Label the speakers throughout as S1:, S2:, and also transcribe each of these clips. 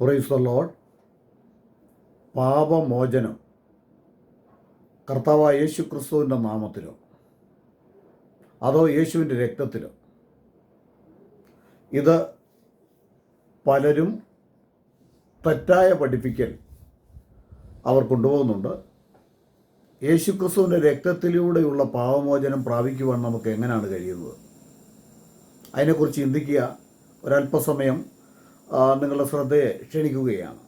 S1: Praise the load പാപമോചനം. കർത്താവായ യേശു ക്രിസ്തുവിന്റെ നാമത്തിലോ? അതോ യേശുവിന്റെ രക്തത്തിലോ? ഇത് പലരും തെറ്റായ പഠിപ്പിക്കൽ അവർ കൊണ്ടുപോകുന്നുണ്ട്. യേശു ക്രിസ്തുവിന്റെ രക്തത്തിലൂടെയുള്ള പാപമോചനം പ്രാപിക്കുവാൻ നമുക്ക് എങ്ങനെയാണ് കഴിയുന്നത്? അതിനെക്കുറിച്ച് ചിന്തിക്കുക. ഒരല്പസമയം നിങ്ങളുടെ ശ്രദ്ധയെ ക്ഷണിക്കുകയാണ്.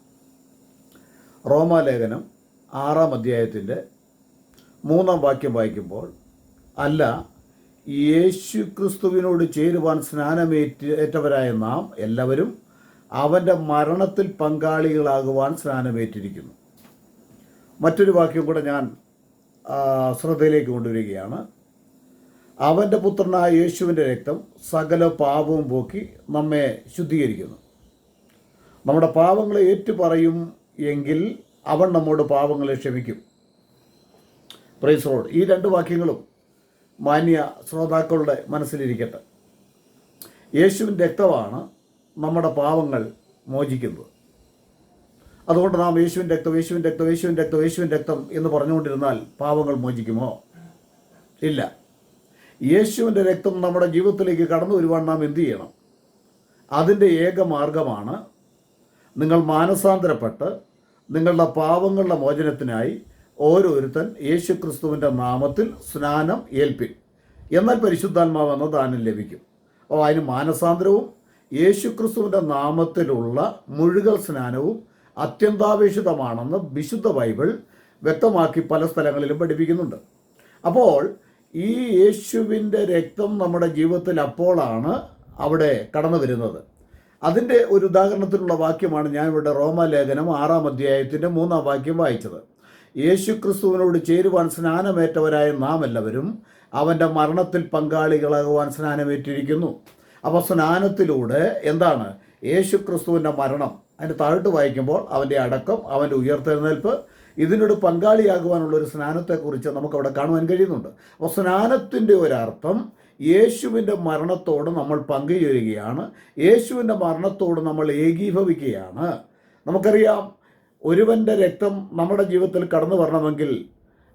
S1: റോമാലേഖനം ആറാം അധ്യായത്തിന്റെ മൂന്നാം വാക്യം വായിക്കുമ്പോൾ അല്ല യേശു ക്രിസ്തുവിനോട് ചേരുവാൻ സ്നാനമേറ്റ് ഏറ്റവരായ നാം എല്ലാവരും അവന്റെ മരണത്തിൽ പങ്കാളികളാകുവാൻ സ്നാനമേറ്റിരിക്കുന്നു. മറ്റൊരു വാക്യം കൂടെ ഞാൻ ശ്രദ്ധയിലേക്ക് കൊണ്ടുവരികയാണ്. അവന്റെ പുത്രനായ യേശുവിന്റെ രക്തം സകല പാപവും പോക്കി നമ്മെ ശുദ്ധീകരിക്കുന്നു. നമ്മുടെ പാവങ്ങളെ ഏറ്റുപറയും എങ്കിൽ അവൻ നമ്മോട് പാവങ്ങളെ ക്ഷമിക്കും. പ്രൈസ് റോഡ് ഈ രണ്ട് വാക്യങ്ങളും മാന്യ ശ്രോതാക്കളുടെ മനസ്സിലിരിക്കട്ടെ. യേശുവിന്റെ രക്തമാണ് നമ്മുടെ പാവങ്ങൾ മോചിക്കുന്നത്. അതുകൊണ്ട് നാം യേശുവിന്റെ രക്തം യേശുവിന്റെ രക്തം യേശുവിന്റെ രക്തം യേശുവിന്റെ രക്തം എന്ന് പറഞ്ഞുകൊണ്ടിരുന്നാൽ പാവങ്ങൾ മോചിക്കുമോ? ഇല്ല. യേശുവിന്റെ രക്തം നമ്മുടെ ജീവിതത്തിലേക്ക് കടന്നു വരുവാൻ നാം എന്തു ചെയ്യണം? അതിന്റെ ഏക മാർഗമാണ് നിങ്ങൾ മാനസാന്തരപ്പെട്ട് നിങ്ങളുടെ പാവങ്ങളുടെ മോചനത്തിനായി ഓരോരുത്തൻ യേശു ക്രിസ്തുവിന്റെ നാമത്തിൽ സ്നാനം ഏൽപ്പിൻ. എന്നാൽ പരിശുദ്ധാത്മാവ് എന്ന ദാനം ലഭിക്കും. അപ്പോൾ അതിന് മാനസാന്തരവും യേശു ക്രിസ്തുവിന്റെ നാമത്തിലുള്ള മുഴുകൽ സ്നാനവും അത്യന്താപേക്ഷിതമാണെന്ന് വിശുദ്ധ ബൈബിൾ വ്യക്തമാക്കി പല സ്ഥലങ്ങളിലും പഠിപ്പിക്കുന്നുണ്ട്. അപ്പോൾ ഈ യേശുവിന്റെ രക്തം നമ്മുടെ ജീവിതത്തിൽ അപ്പോഴാണ് അവിടെ കടന്നു വരുന്നത് അതിന്റെ ഒരു ഉദാഹരണത്തിലുള്ള വാക്യമാണ് ഞാൻ ഇവിടെ റോമാലേഖനം ആറാം അധ്യായത്തിന്റെ മൂന്നാം വാക്യം വായിച്ചത്. യേശു ക്രിസ്തുവിനോട് ചേരുവാൻ സ്നാനമേറ്റവരായ നാം എല്ലാവരും അവന്റെ മരണത്തിൽ പങ്കാളികളാകുവാൻ സ്നാനമേറ്റിരിക്കുന്നു. അപ്പോൾ സ്നാനത്തിലൂടെ എന്താണ്? യേശു ക്രിസ്തുവിന്റെ മരണം. അതിന്റെ താഴോട്ട് വായിക്കുമ്പോൾ അവന്റെ അടക്കം അവന്റെ ഉയർത്തെഴുന്നേൽപ്പ് ഇതിനോട് പങ്കാളിയാകുവാനുള്ള ഒരു സ്നാനത്തെക്കുറിച്ച് നമുക്കവിടെ കാണുവാൻ കഴിയുന്നുണ്ട്. അപ്പോൾ സ്നാനത്തിന്റെ ഒരർത്ഥം യേശുവിന്റെ മരണത്തോട് നമ്മൾ പങ്കുചേരുകയാണ്. യേശുവിന്റെ മരണത്തോട് നമ്മൾ ഏകീഭവിക്കുകയാണ്. നമുക്കറിയാം ഒരുവന്റെ രക്തം നമ്മുടെ ജീവിതത്തിൽ കടന്നു വരണമെങ്കിൽ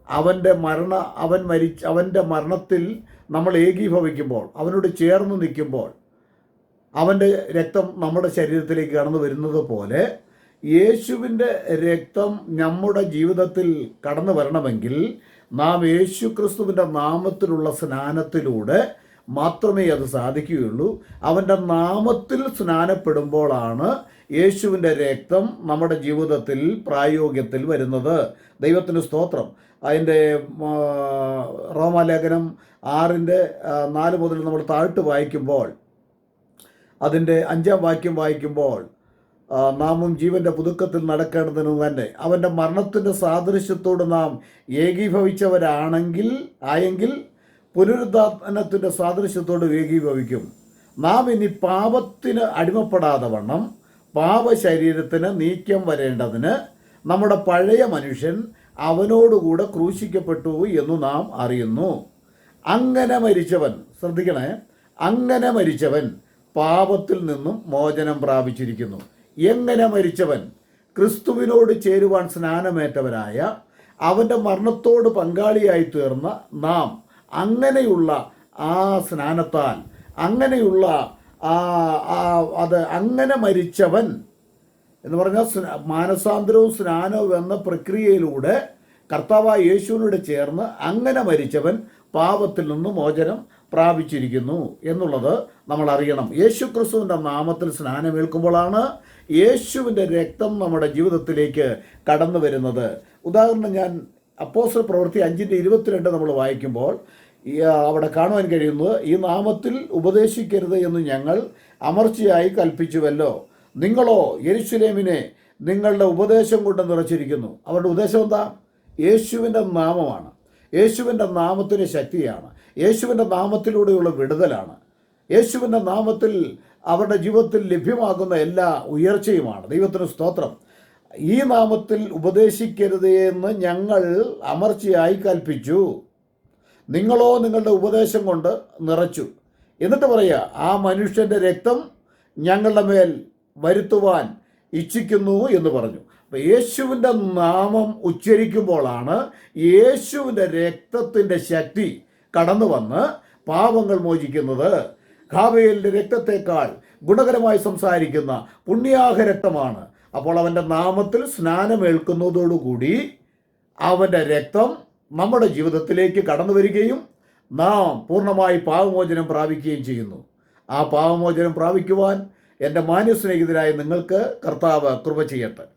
S1: അവന്റെ മരണ അവൻ മരിച്ച അവന്റെ മരണത്തിൽ നമ്മൾ ഏകീഭവിക്കുമ്പോൾ അവനോട് ചേർന്ന് നിൽക്കുമ്പോൾ അവന്റെ രക്തം നമ്മുടെ ശരീരത്തിലേക്ക് കടന്നു വരുന്നത് പോലെ യേശുവിന്റെ രക്തം നമ്മുടെ ജീവിതത്തിൽ കടന്നു വരണമെങ്കിൽ നാം യേശു ക്രിസ്തുവിന്റെ നാമത്തിലുള്ള സ്നാനത്തിലൂടെ മാത്രമേ അത് സാധിക്കുകയുള്ളൂ. അവന്റെ നാമത്തിൽ സ്നാനപ്പെടുമ്പോഴാണ് യേശുവിന്റെ രക്തം നമ്മുടെ ജീവിതത്തിൽ പ്രായോഗികത്തിൽ വരുന്നത്. ദൈവത്തിന് സ്തോത്രം. അതിന്റെ റോമാലേഖനം ആറിന്റെ നാല് മുതൽ നമ്മൾ താഴ്ത്ത് വായിക്കുമ്പോൾ അതിന്റെ അഞ്ചാം വാക്യം വായിക്കുമ്പോൾ നാമും ജീവന്റെ പുതുക്കത്തിൽ നടക്കേണ്ടതിന് തന്നെ. അവന്റെ മരണത്തിന്റെ സാദൃശ്യത്തോട് നാം ഏകീഭവിച്ചവരാണെങ്കിൽ ആയെങ്കിൽ പുനരുദ്ധാനത്തിന്റെ സാദൃശ്യത്തോട് ഏകീഭവിക്കും. നാം ഇനി പാപത്തിന് അടിമപ്പെടാതെ വണ്ണം പാപശരീരത്തിന് നീക്കം വരേണ്ടതിന് നമ്മുടെ പഴയ മനുഷ്യൻ അവനോടുകൂടെ ക്രൂശിക്കപ്പെട്ടു എന്ന് നാം അറിയുന്നു. അങ്ങനെ മരിച്ചവൻ ശ്രദ്ധിക്കണേ അങ്ങനെ മരിച്ചവൻ പാപത്തിൽ നിന്നും മോചനം പ്രാപിച്ചിരിക്കുന്നു. എങ്ങനെ മരിച്ചവൻ? ക്രിസ്തുവിനോട് ചേരുവാൻ സ്നാനമേറ്റവരായ അവന്റെ മരണത്തോട് പങ്കാളിയായി തീർന്ന നാം അങ്ങനെയുള്ള ആ സ്നാനത്താൽ അങ്ങനെയുള്ള ആ അത് അങ്ങനെ മരിച്ചവൻ എന്ന് പറഞ്ഞാൽ സ്ന- മാനസാന്തരവും സ്നാനവും എന്ന പ്രക്രിയയിലൂടെ കർത്താവായ യേശുവിനോട് ചേർന്ന് അങ്ങനെ മരിച്ചവൻ പാപത്തിൽ നിന്ന് മോചനം പ്രാപിച്ചിരിക്കുന്നു എന്നുള്ളത് നമ്മൾ അറിയണം. യേശു ക്രിസ്തുവിന്റെ നാമത്തിൽ സ്നാനമേൽക്കുമ്പോഴാണ് യേശുവിന്റെ രക്തം നമ്മുടെ ജീവിതത്തിലേക്ക് കടന്നു വരുന്നത്. ഉദാഹരണം ഞാൻ അപ്പോസ്റ്റൽ പ്രവൃത്തി അഞ്ചിന്റെ ഇരുപത്തിരണ്ട് നമ്മൾ വായിക്കുമ്പോൾ അവിടെ കാണുവാൻ കഴിയുന്നത് ഈ നാമത്തിൽ ഉപദേശിക്കരുത് എന്ന് ഞങ്ങൾ അമർച്ചയായി കൽപ്പിച്ചുവല്ലോ. നിങ്ങളോ യെരുശലേമിനെ നിങ്ങളുടെ ഉപദേശം കൊണ്ട് നിറച്ചിരിക്കുന്നു. അവരുടെ ഉദ്ദേശം എന്താ? യേശുവിന്റെ നാമമാണ്. യേശുവിന്റെ നാമത്തിന് ശക്തിയാണ്. യേശുവിന്റെ നാമത്തിലൂടെയുള്ള വിടുതലാണ്. യേശുവിന്റെ നാമത്തിൽ അവരുടെ ജീവിതത്തിൽ ലഭ്യമാകുന്ന എല്ലാ ഉയർച്ചയുമാണ്. ദൈവത്തിന് സ്തോത്രം. ഈ നാമത്തിൽ ഉപദേശിക്കരുത് എന്ന് ഞങ്ങൾ അമർച്ചയായി കൽപ്പിച്ചു. നിങ്ങളോ നിങ്ങളുടെ ഉപദേശം കൊണ്ട് നിറച്ചു. എന്നിട്ട് പറയുക ആ മനുഷ്യന്റെ രക്തം ഞങ്ങളുടെ മേൽ വരുത്തുവാൻ ഇച്ഛിക്കുന്നു എന്ന് പറഞ്ഞു. അപ്പം യേശുവിന്റെ നാമം ഉച്ചരിക്കുമ്പോഴാണ് യേശുവിന്റെ രക്തത്തിന്റെ ശക്തി കടന്നു വന്ന് പാപങ്ങൾ മോചിക്കുന്നത്. ഖാബേലിന്റെ രക്തത്തെക്കാൾ ഗുണകരമായി സംസാരിക്കുന്ന പുണ്യാഹ രക്തമാണ്. അപ്പോൾ അവന്റെ നാമത്തിൽ സ്നാനമേൽക്കുന്നതോടുകൂടി അവന്റെ രക്തം നമ്മുടെ ജീവിതത്തിലേക്ക് കടന്നു വരികയും നാം പൂർണമായി പാവമോചനം പ്രാപിക്കുകയും ചെയ്യുന്നു. ആ പാവമോചനം പ്രാപിക്കുവാൻ എന്റെ മാന്യ സ്നേഹിതരായ നിങ്ങൾക്ക് കർത്താവ് കൃപ ചെയ്യട്ടെ.